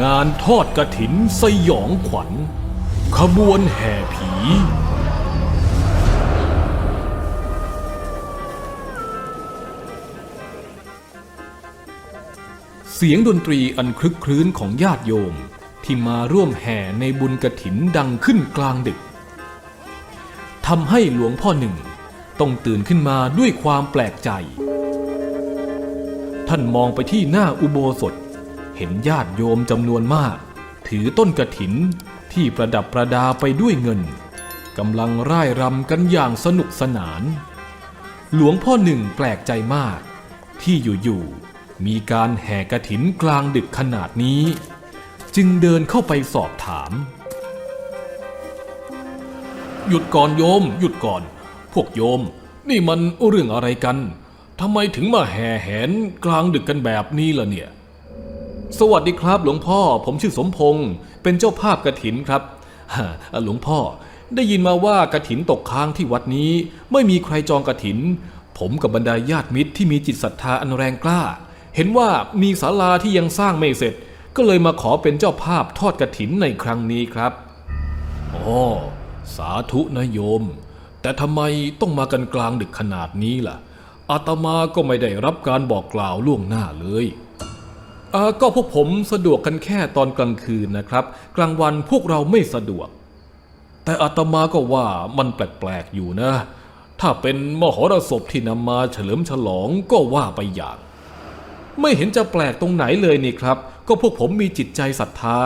งานทอดกระถินสยองขวัญ ขบวนแห่ผี เสียงดนตรีอันคลึกครื้นของญาติโยมที่มาร่วมแห่ในบุญกระถินดังขึ้นกลางดึกทำให้หลวงพ่อหนึ่งต้องตื่นขึ้นมาด้วยความแปลกใจ ท่านมองไปที่หน้าอุโบสถ เห็นญาติโยมจำนวนมาก ถือต้นกระถินที่ประดับประดาไปด้วยเงินกำลังร่ายรำกันอย่างสนุกสนาน หลวงพ่อหนึ่งแปลกใจมาก ที่อยู่ๆมีการแห่กระถินกลางดึกขนาดนี้ จึงเดินเข้าไปสอบถาม หยุดก่อนโยม หยุดก่อน พวกโยม นี่มันเรื่องอะไรกันทำไมถึงมาแห่แหนกลางดึกกันแบบนี้ล่ะเนี่ย สวัสดีครับ หลวงพ่อ ผมชื่อสมพงศ์เป็นเจ้าภาพกระถินครับฮะหลวงพ่อได้ยินมาว่ากระถินตกค้างที่วัดนี้ ไม่มีใครจองกระถิน ผมกับบรรดาญาติมิตรที่มีจิตศรัทธาอันแรงกล้า เห็นว่ามีศาลาที่ยังสร้างไม่เสร็จ ก็เลยมาขอเป็นเจ้าภาพทอดกระถินในครั้งนี้ครับอ๋อสาธุนะโยม แต่ทำไมต้องมากันกลางดึกขนาดนี้ล่ะอาตมาก็ไม่ได้รับการบอกกล่าวล่วงหน้าเลย ก็พวกผมสะดวกกันแค่ตอนกลางคืนนะครับ กลางวันพวกเราไม่สะดวก แต่อาตมาก็ว่ามันแปลกๆอยู่นะ ถ้าเป็นมหรสพที่นำมาเฉลิมฉลองก็ว่าไปอย่าง ไม่เห็นจะแปลกตรงไหนเลยนี่ครับ ก็พวกผมมีจิตใจศรัทธา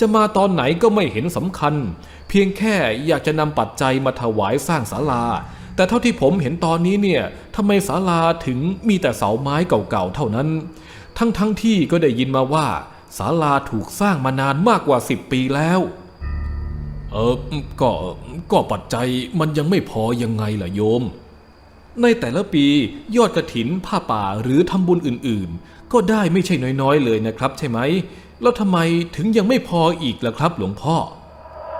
จะมาตอนไหนก็ไม่เห็นสำคัญ เพียงแค่อยากจะนำปัจจัยมาถวายสร้างศาลา แต่เท่าที่ผมเห็นตอนนี้เนี่ยทำไมศาลาถึงมีแต่เสาไม้เก่าๆเท่านั้น ทั้งๆทที่ก็ได้ยินมาว่าศาลาถูกสร้างมานานมากกว่า10ปีแล้ว เออก็ก็ปัจจัยมันยังไม่พอยังไงล่ะโยม ในแต่ละปียอดกระถินผ้าป่าหรือทำบุญอื่นๆ ก็ได้ไม่ใช่น้อยๆ เลยนะครับ ใช่ไหม แล้วทำไมถึงยังไม่พออีกล่ะครับ หลวงพ่อ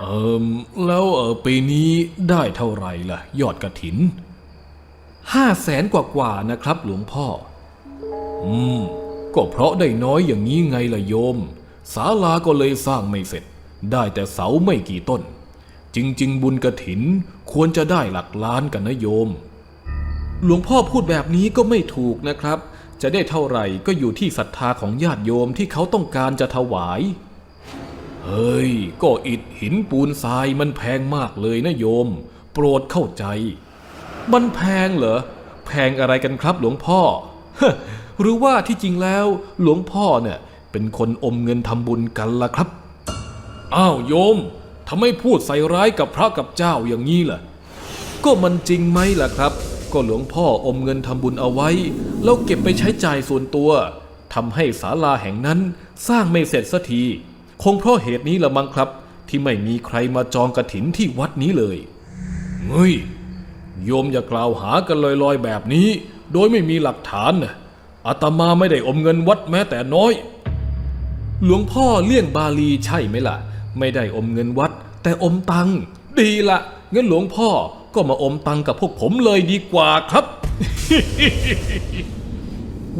เออแล้วเออปีนี้ได้เท่าไหร่ล่ะ ยอดกระถินห้าแสนกว่าๆนะครับ หลวงพ่อ อืม ก็เพราะได้น้อยอย่างนี้ไงล่ะโยม ศาลาก็เลยสร้างไม่เสร็จ ได้แต่เสาไม่กี่ต้น จริง ๆ บุญกระถินควรจะได้หลักล้านกันนะโยม หลวงพ่อพูดแบบนี้ก็ไม่ถูกนะครับ จะได้เท่าไหร่ก็อยู่ที่ศรัทธาของญาติโยมที่เขาต้องการจะถวาย เฮ้ย ก็อิฐหินปูนทรายมันแพงมากเลยนะโยม โปรดเข้าใจ มันแพงเหรอ แพงอะไรกันครับหลวงพ่อ หรือว่าที่จริงแล้วหลวงพ่อเนี่ยเป็นคนอมเงินทำบุญกันล่ะครับ อ้าวโยมทำไมพูดใส่ร้ายกับพระกับเจ้าอย่างนี้ล่ะ ก็มันจริงไหมล่ะครับ ก็หลวงพ่ออมเงินทำบุญเอาไว้ แล้วเก็บไปใช้จ่ายส่วนตัวทำให้ศาลาแห่งนั้นสร้างไม่เสร็จสักทีคงเพราะเหตุนี้ละมั้งครับ ที่ไม่มีใครมาจองกระถินที่วัดนี้เลยเฮ้ยโยมอย่ากล่าวหากันลอยๆแบบนี้ โดยไม่มีหลักฐานนะ อาตมาไม่ได้อมเงินวัดแม้แต่น้อย หลวงพ่อเลี่ยงบาลีใช่ไหมล่ะ ไม่ได้อมเงินวัด แต่อมตังดีละงั้นหลวงพ่อก็มาอมตังกับพวกผมเลยดีกว่าครับ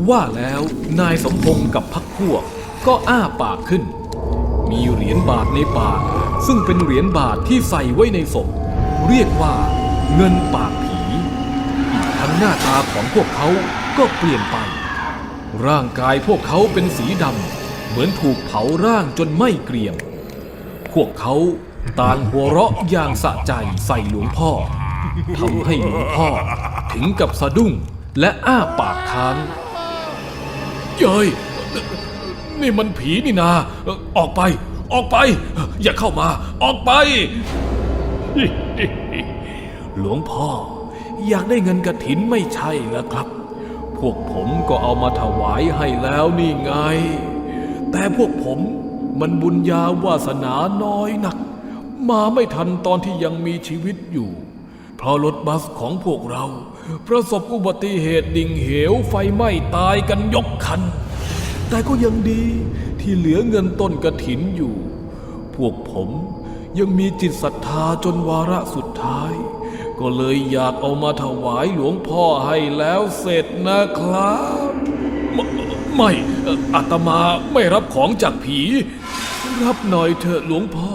ว่าแล้วนายสมพงศ์กับพักพวก ก็อ้าปากขึ้น มีเหรียญบาทในปาก ซึ่งเป็นเหรียญบาทที่ใส่ไว้ในศพ เรียกว่าเงินปากผี อีกทั้งหน้าตาของพวกเขาก็เปลี่ยนไป ร่างกายพวกเขาเป็นสีดำเหมือนถูกเผาร่างจนไม่เกรียม พวกเขาต่างหัวเราะอย่างสะใจใส่หลวงพ่อทำให้หลวงพ่อถึงกับสะดุ้งและอ้าปากค้างเย้ยนี่มันผีนี่นา ออกไป ออกไป อย่าเข้ามา ออกไป หลวงพ่ออยากได้เงินกระถินไม่ใช่แล้วครับ พวกผมก็เอามาถวายให้แล้วนี่ไง แต่พวกผมมันบุญญาวาสนาน้อยนัก มาไม่ทันตอนที่ยังมีชีวิตอยู่ เพราะรถบัสของพวกเรา ประสบอุบัติเหตุดิ่งเหวไฟไหม้ตายกันยกคัน แต่ก็ยังดีที่เหลือเงินต้นกระถินอยู่ พวกผมยังมีจิตศรัทธาจนวาระสุดท้าย ก็เลยอยากเอามาถวายหลวงพ่อให้แล้วเสร็จนะครับ ไม่ไม่เอ่ออาตมาไม่รับของจากผี รับหน่อยเถอะหลวงพ่อ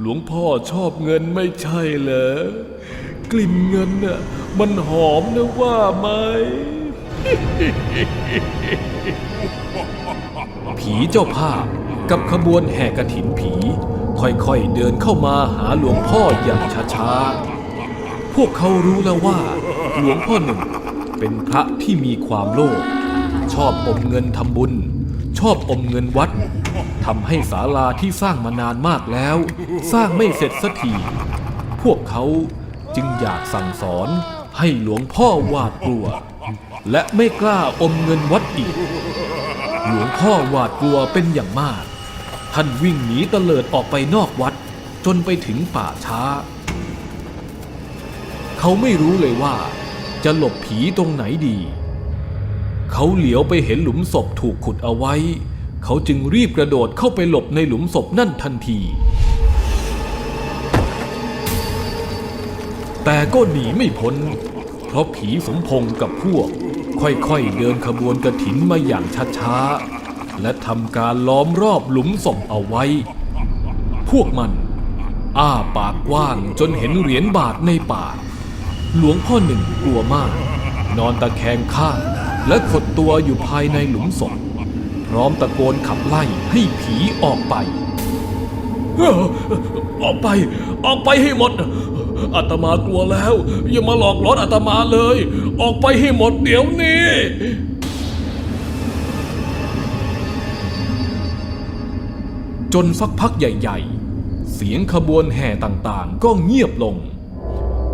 หลวงพ่อชอบเงินไม่ใช่เหรอกลิ่นเงินน่ะมันหอมนะว่าไหมผีเจ้าภาพกับขบวนแห่กระถินผี ค่อยๆเดินเข้ามาหาหลวงพ่ออย่างช้าๆ พวกเขารู้แล้วว่าหลวงพ่อหนึ่งเป็นพระที่มีความโลภชอบอมเงินทำบุญ ชอบอมเงินวัดทำให้ศาลาที่สร้างมานานมากแล้ว สร้างไม่เสร็จสักทีพวกเขาจึงอยากสั่งสอนให้หลวงพ่อหวาดกลัว และไม่กล้าอมเงินวัดอีก หลวงพ่อหวาดกลัวเป็นอย่างมาก ท่านวิ่งหนีเตลิดออกไปนอกวัดจนไปถึงป่าช้า เขาไม่รู้เลยว่า จะหลบผีตรงไหนดี เขาเหลียวไปเห็นหลุมศพถูกขุดเอาไว้ เขาจึงรีบกระโดดเข้าไปหลบในหลุมศพนั่นทันที แต่ก็หนีไม่พ้น เพราะผีสมพงกับพวก ค่อยๆเดินขบวนกระถินมาอย่างช้าๆ และทำการล้อมรอบหลุมศพเอาไว้ พวกมันอ้าปากกว้างจนเห็นเหรียญบาทในปาก หลวงพ่อหนึ่งกลัวมาก นอนตะแคงข้างและขดตัวอยู่ภายในหลุมศพพร้อมตะโกนขับไล่ให้ผีออกไปออออกไป ออกไปให้หมดอาตมากลัวแล้ว อย่ามาหลอกหลอนอาตมาเลย ออกไปให้หมดเดี๋ยวนี้จนสักพักใหญ่ ๆ เสียงขบวนแห่ต่างๆ ก็เงียบลง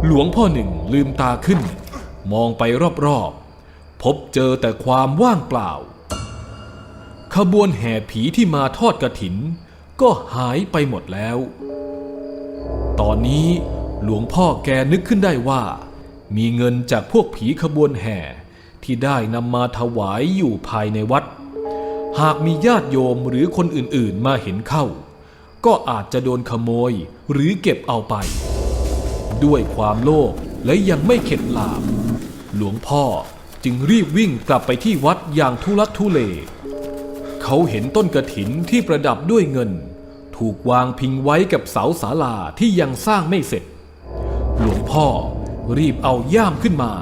หลวงพ่อหนึ่งลืมตาขึ้น มองไปรอบๆ พบเจอแต่ความว่างเปล่า ขบวนแห่ผีที่มาทอดกระถิน ก็หายไปหมดแล้ว ตอนนี้หลวงพ่อแกนึกขึ้นได้ว่า มีเงินจากพวกผีขบวนแห่ที่ได้นำมาถวายอยู่ภายในวัด หากมีญาติโยมหรือคนอื่นๆมาเห็นเข้า ก็อาจจะโดนขโมยหรือเก็บเอาไป ด้วยความโลภและยังไม่เข็ดหลาบ หลวงพ่อจึงรีบวิ่งกลับไปที่วัดอย่างทุลักทุเล เขาเห็นต้นกระถินที่ประดับด้วยเงิน ถูกวางพิงไว้กับเสาศาลาที่ยังสร้างไม่เสร็จ หลวงพ่อรีบเอาย่ามขึ้นมา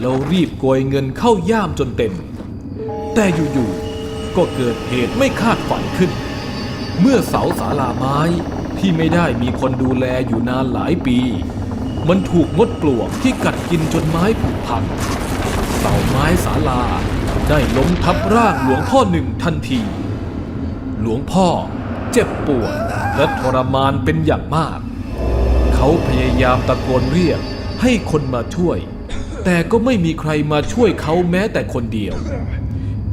แล้วรีบโกยเงินเข้าย่ามจนเต็ม แต่อยู่ๆก็เกิดเหตุไม่คาดฝันขึ้น เมื่อเสาศาลาไม้ที่ไม่ได้มีคนดูแลอยู่นานหลายปี มันถูกมดปลวกที่กัดกินจนไม้ผุพังเสาไม้ศาลาได้ล้มทับร่างหลวงพ่อหนึ่งทันที หลวงพ่อเจ็บปวดและทรมานเป็นอย่างมาก เขาพยายามตะโกนเรียกให้คนมาช่วย แต่ก็ไม่มีใครมาช่วยเขาแม้แต่คนเดียว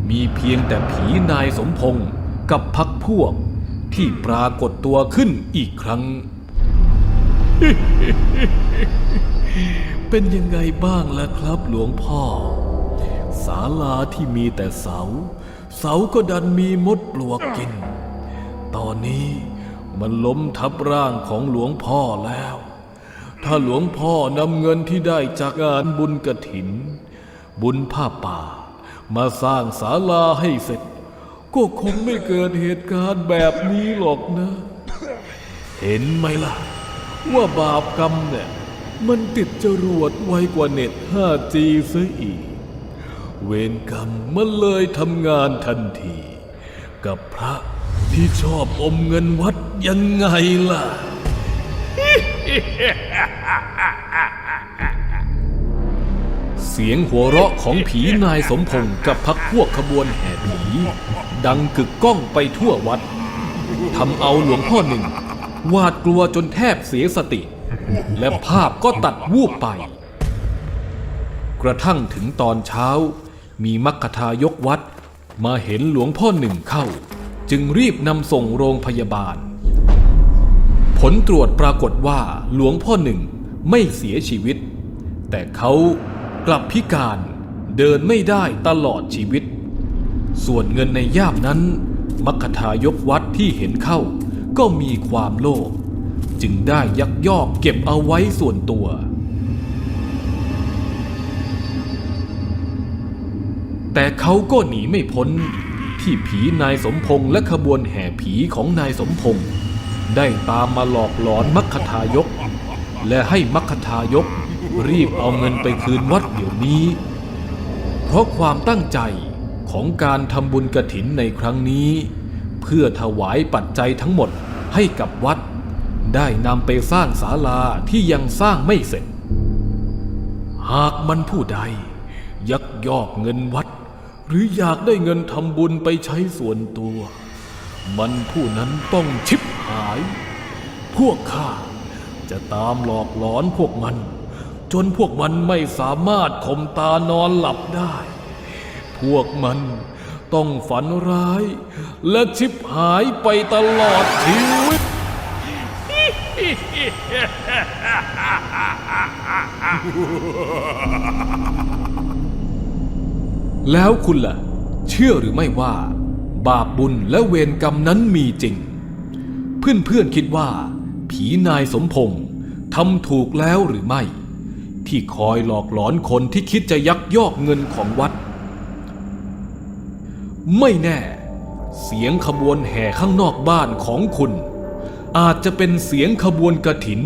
มีเพียงแต่ผีนายสมพงศ์กับพักพวกที่ปรากฏตัวขึ้นอีกครั้ง เป็นยังไงบ้างล่ะครับหลวงพ่อ ศาลาที่มีแต่เสา เสาก็ดันมีมดปลวกกิน ตอนนี้มันล้มทับร่างของหลวงพ่อแล้ว ถ้าหลวงพ่อนำเงินที่ได้จากงานบุญกระถิน บุญผ้าป่า มาสร้างศาลาให้เสร็จ ก็คงไม่เกิดเหตุการณ์แบบนี้หรอกนะ เห็นไหมล่ะ ว่าบาปกรรมเนี่ย มันติดจรวดไวกว่าเน็ต 5G ซะอีก เวรกรรมมันเลยทำงานทันที กับพระที่ชอบอมเงินวัดยังไงล่ะ เสียงหัวเราะของผีนายสมพงศ์กับพักพวกขบวนแห่ผี ดังกึกก้องไปทั่ววัดทำเอาหลวงพ่อหนึ่ง หวาดกลัวจนแทบเสียสติ และภาพก็ตัดวูบไป กระทั่งถึงตอนเช้า มีมัคคทายกวัด มาเห็นหลวงพ่อหนึ่งเข้า จึงรีบนำส่งโรงพยาบาล ผลตรวจปรากฏว่าหลวงพ่อหนึ่งไม่เสียชีวิต แต่เขากลับพิการเดินไม่ได้ตลอดชีวิต ส่วนเงินในย่ามนั้น มัคคทายกวัดที่เห็นเข้า ก็มีความโลภจึงได้ยักยอกเก็บเอาไว้ส่วนตัว แต่เขาก็หนีไม่พ้นที่ผีนายสมพงษ์และขบวนแห่ผีของนายสมพงษ์ได้ตามมาหลอกหลอนมัคคทายก และให้มัคคทายกรีบเอาเงินไปคืนวัดเดี๋ยวนี้ เพราะความตั้งใจของการทำบุญกระถินในครั้งนี้ เพื่อถวายปัจจัยทั้งหมด ให้กับวัด ได้นำไปสร้างศาลาที่ยังสร้างไม่เสร็จ หากมันผู้ใด ยักยอกเงินวัด หรืออยากได้เงินทำบุญไปใช้ส่วนตัว มันผู้นั้นต้องชิบหาย พวกข้าจะตามหลอกหลอนพวกมัน จนพวกมันไม่สามารถข่มตานอนหลับได้ พวกมัน ต้องฝันร้าย และชิบหายไปตลอดชีวิต แล้วคุณล่ะ เชื่อหรือไม่ว่า บาปบุญและเวรกรรมนั้นมีจริง เพื่อนๆคิดว่า ผีนายสมพงษ์ทำถูกแล้วหรือไม่ ที่คอยหลอกหลอนคนที่คิดจะยักยอกเงินของวัด ไม่แน่ เสียงขบวนแห่ข้างนอกบ้านของคุณ อาจจะเป็นเสียงขบวนกระถิน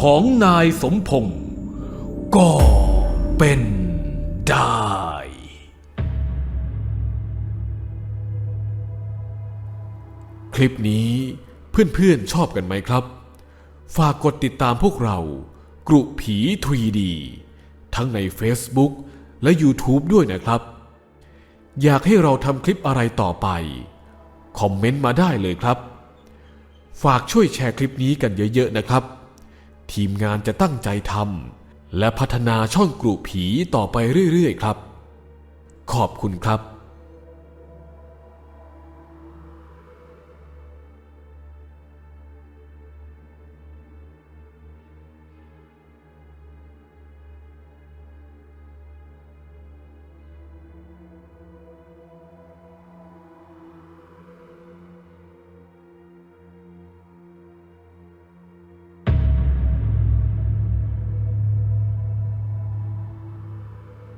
ของนายสมพงษ์ก็เป็นได้คลิปนี้เพื่อนๆชอบกันไหมครับ ฝากกดติดตามพวกเรา กรุผี 3D ทั้งใน Facebook และ YouTube ด้วยนะครับ อยากให้เราทำคลิปอะไรต่อไป คอมเมนต์มาได้เลยครับ ฝากช่วยแชร์คลิปนี้กันเยอะๆนะครับ ทีมงานจะตั้งใจทำและพัฒนาช่องกรุผีต่อไปเรื่อยๆครับ ขอบคุณครับ